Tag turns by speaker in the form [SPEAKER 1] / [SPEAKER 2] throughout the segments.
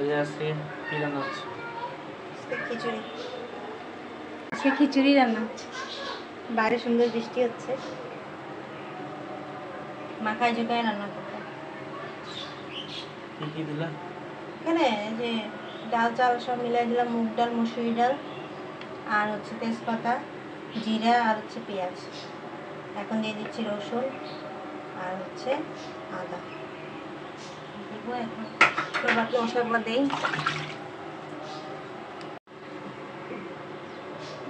[SPEAKER 1] এই আজকে কি রান্না হচ্ছে?
[SPEAKER 2] খিচুড়ি। আজকে খিচুড়ি রান্না হচ্ছে। বাইরে সুন্দর বৃষ্টি হচ্ছে। মাখায় জোগায় রান্না করব
[SPEAKER 1] কি কি দিলা?
[SPEAKER 2] এখানে এই যে ডাল চাল সব মিলাই দিলাম মুগ ডাল মুসুরি ডাল আর হচ্ছে তেজপাতা জিরা আর হচ্ছে পেঁয়াজ। এখন দিয়ে দিচ্ছি রসুন আর হচ্ছে আদা। দেবো এখন। তো বাকি মশলাগুলো দেই।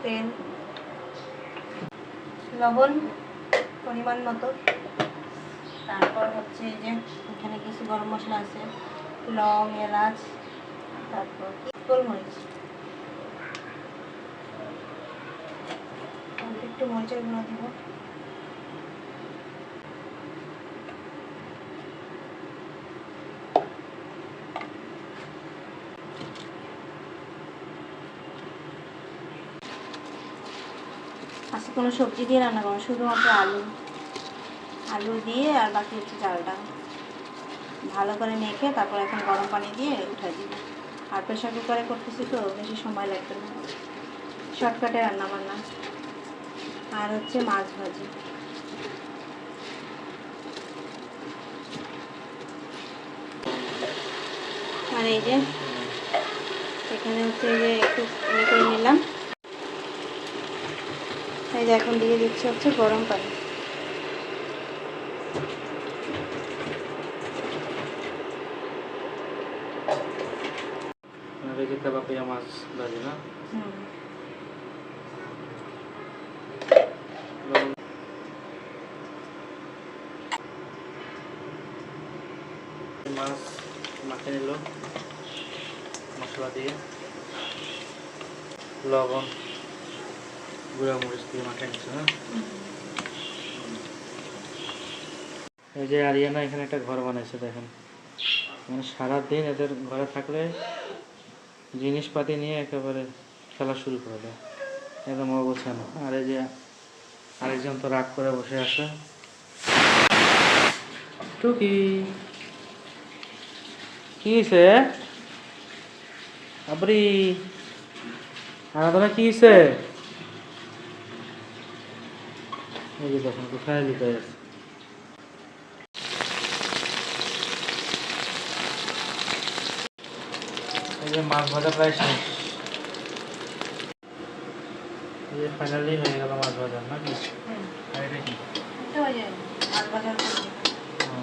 [SPEAKER 2] তেল, লবণ পরিমাণ মতো। তারপর হচ্ছে যে এখানে কিছু গরম মশলা আছে, লং, এলাচ, তারপর গোলমরিচ। একটু মরিচের গুঁড়ো দিব। কোনো সবজি দিয়ে রান্না করব, শুধুমাত্র আলু। আলু দিয়ে আর বাকি হচ্ছে চালটা। ভালো করে মেখে তারপর এখন গরম পানি দিয়ে উঠে দিব। আর প্রেশার কুকারে করতেছি তো, বেশি সময় লাগবে না। শর্টকাটে রান্না বান্না আর হচ্ছে মাছ ভাজি। আর এই যে, এখানে হচ্ছে যে একটু ইয়ে করে নিলাম। যে এখন দিয়ে দিচ্ছি হচ্ছে গরম পানি।
[SPEAKER 1] এই তেলাপিয়া মাছ ভাজি না? মাছ মাখে নিল। মশলা দিয়ে। লবণ। গুঁড়া মরিচ দিয়ে মাখে নিচ্ছে হ্যাঁ? এই যে আরিয়ানা এখানে একটা ঘর বানাইছে, দেখেন। মানে সারাদিন এদের ঘরে থাকলে জিনিসপাতি নিয়ে একেবারে খেলা শুরু করে দেয়। একদম অগোছানো। আর এই যে আরেকজন তো রাগ করে বসে আসে টুকি! কি হয়েছে আবরি! আরাধনা, কি হয়েছে এই যে দেখুন কোথায় লুকাই আছে এই যে মাছ ভাজা প্রায় শেষ। এই যে ফাইনালি হয়ে গেল মাছ ভাজা নাকি?
[SPEAKER 2] হুম
[SPEAKER 1] আর এটা কি?
[SPEAKER 2] মাছ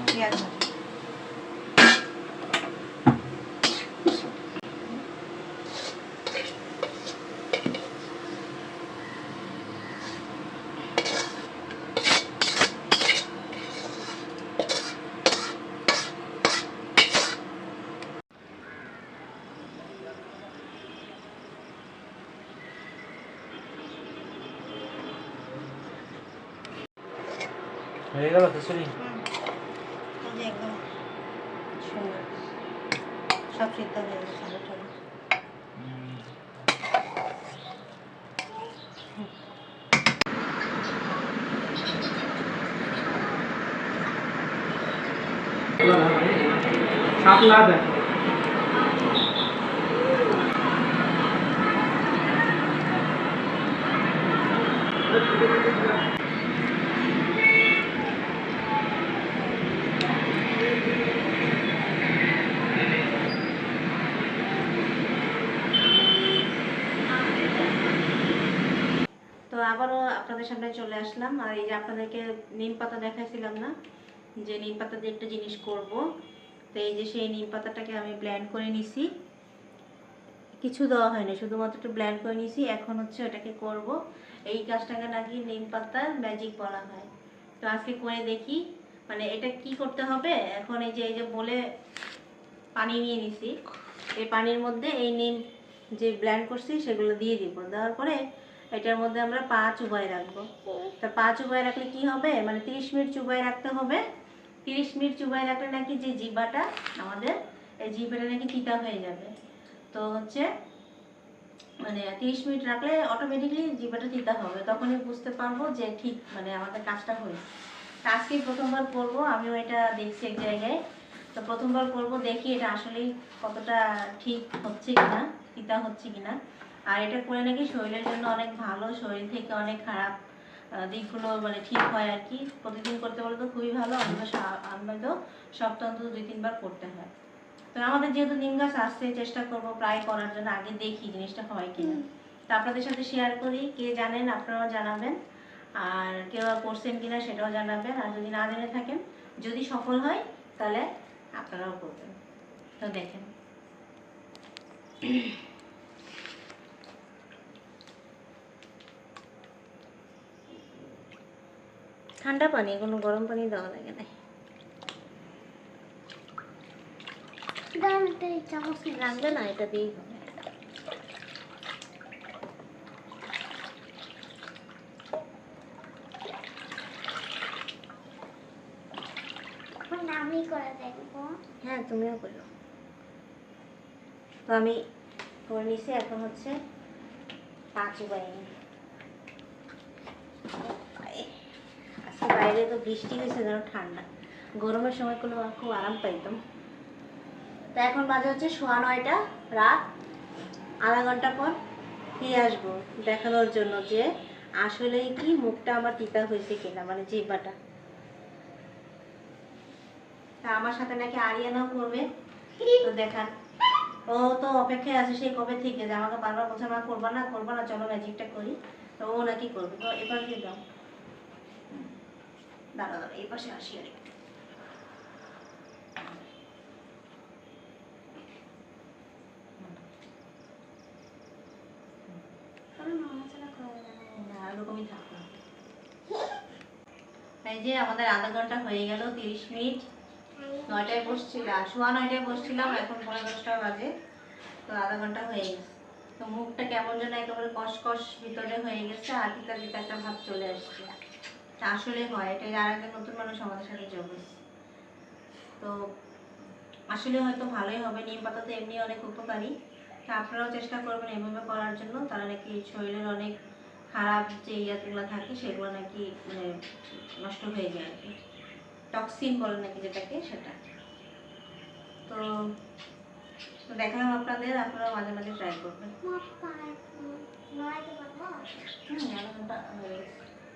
[SPEAKER 2] পেঁয়াজ ভাজি।
[SPEAKER 1] হয়ে গেল খিচুড়ি
[SPEAKER 2] হুম। এই যে একদম সুন্দর সব সিদ্ধ হয়ে গেছে আলু আবারও আপনাদের সামনে চলে আসলাম। আর এই যে আপনাদেরকে নিম পাতা দেখাইছিলাম না, যে নিম পাতা দিয়ে একটা জিনিস করব। তো এই যে সেই নিম পাতাটাকে আমি ব্ল্যান্ড করে নিছি। কিছু দেওয়া হয়নি, শুধুমাত্র একটু ব্ল্যান্ড করে নিছি। এখন হচ্ছে ওটাকে করব। এই কাজটাকে নাকি নিম পাতার ম্যাজিক বলা হয়। তো আজকে করে দেখি মানে এটা কি করতে হবে? এখন এই যে এই যে বলে পানি নিয়ে নিছি। এই পানির মধ্যে এই নিম যে ব্ল্যান্ড করছি, সেগুলো দিয়ে দিব। দেওয়ার পরে এটার মধ্যে আমরা পা চুবাই রাখব। তা পা চুবাই রাখলে কি হবে? মানে তিরিশ মিনিট চুবাই রাখতে হবে। তিরিশ মিনিট চুবাই রাখলে নাকি যে জিবাটা আমাদের এই জিবাটা নাকি তিতা হয়ে যাবে। তো হচ্ছে মানে তিরিশ মিনিট রাখলে অটোমেটিকলি জিবাটা তিতা হবে। তখনই বুঝতে পারব যে ঠিক মানে আমাদের কাজটা হয়েছে। তা প্রথমবার করব আমিও এটা দেখছি এক জায়গায়। তো প্রথমবার করব দেখি এটা আসলেই কতটা ঠিক হচ্ছে কিনা তিতা হচ্ছে কিনা। আর এটা করে নাকি শরীরের জন্য অনেক ভালো শরীর থেকে অনেক খারাপ দিকগুলো মানে ঠিক হয় আর কি। প্রতিদিন করতে বলে তো খুবই ভালো আমরা তো সপ্তাহ অন্তত দুই তিনবার করতে হয়। তো আমাদের যেহেতু নিম গাছ আসছে চেষ্টা করব প্রায় করার জন্য আগে দেখি জিনিসটা হয় কিনা। তো আপনাদের সাথে শেয়ার করি কে জানেন আপনারাও জানাবেন। আর কেউ করছেন কিনা সেটাও জানাবেন। আর যদি না জেনে থাকেন যদি সফল হয় তাহলে আপনারাও করবেন। তো দেখেন। ঠান্ডা পানি কোনো গরম পানি দেওয়া লাগে না চামচ লাগবে না এটা দিয়েই হবে।
[SPEAKER 3] আমি করে দেখব।
[SPEAKER 2] হ্যাঁ তুমিও করো। তো আমি করে নিছি এখন হচ্ছে পাঁচ বাইরে আজকে বাইরে তো বৃষ্টি হয়েছে, যেন ঠান্ডা। গরমের সময় কোনো খুব আরাম পাইতাম। তো এখন বাজে হচ্ছে সোয়া নয়টা, রাত আধা ঘণ্টা পর ফিরে আসব দেখানোর জন্য যে আসলেই কি মুখটা আমার তিতা হয়েছে কিনা মানে জিব্বাটা তা আমার সাথে নাকি আরিয়ানাও করবে, তো দেখান ও তো অপেক্ষায় আছে সেই কবে থেকে, যে আমাকে বারবার বলছে, মা, করবা না করবা না, চলো ম্যাজিকটা করি। তো ও নাকি করবে। তো এবার দিয়ে দাও। দাঁড়া দাঁড়া এই পাশে আসি আর একটু। এই যে আমাদের আধা ঘণ্টা হয়ে গেল তিরিশ মিনিট। নয়টায় বসছিলাম সোয়া নয়টায় বসছিলাম এখন পনেরো দশটা বাজে। তো আধা ঘণ্টা হয়ে গেছে। তো মুখটা কেমন যেন একেবারে কষকষ ভিতরে হয়ে গেছে আর তিতা তিতা একটা ভাব চলে আসছে। আসলে হয় এটা আর একটা নতুন মানুষ আমাদের সাথে যোগ হয়েছে। তো আসলে হয়তো ভালোই হবে নিম পাতা তো এমনি অনেক উপকারী। তা আপনারাও চেষ্টা করবেন এভাবে করার জন্য। তারা নাকি শরীরের অনেক খারাপ যে ইয়াগুলো থাকে সেগুলো নাকি মানে নষ্ট হয়ে যায় আর কি। টক্সিন বলে নাকি যেটাকে সেটা। তো তো দেখালাম আপনাদের আপনারা মাঝে মাঝে ট্রাই করবেন।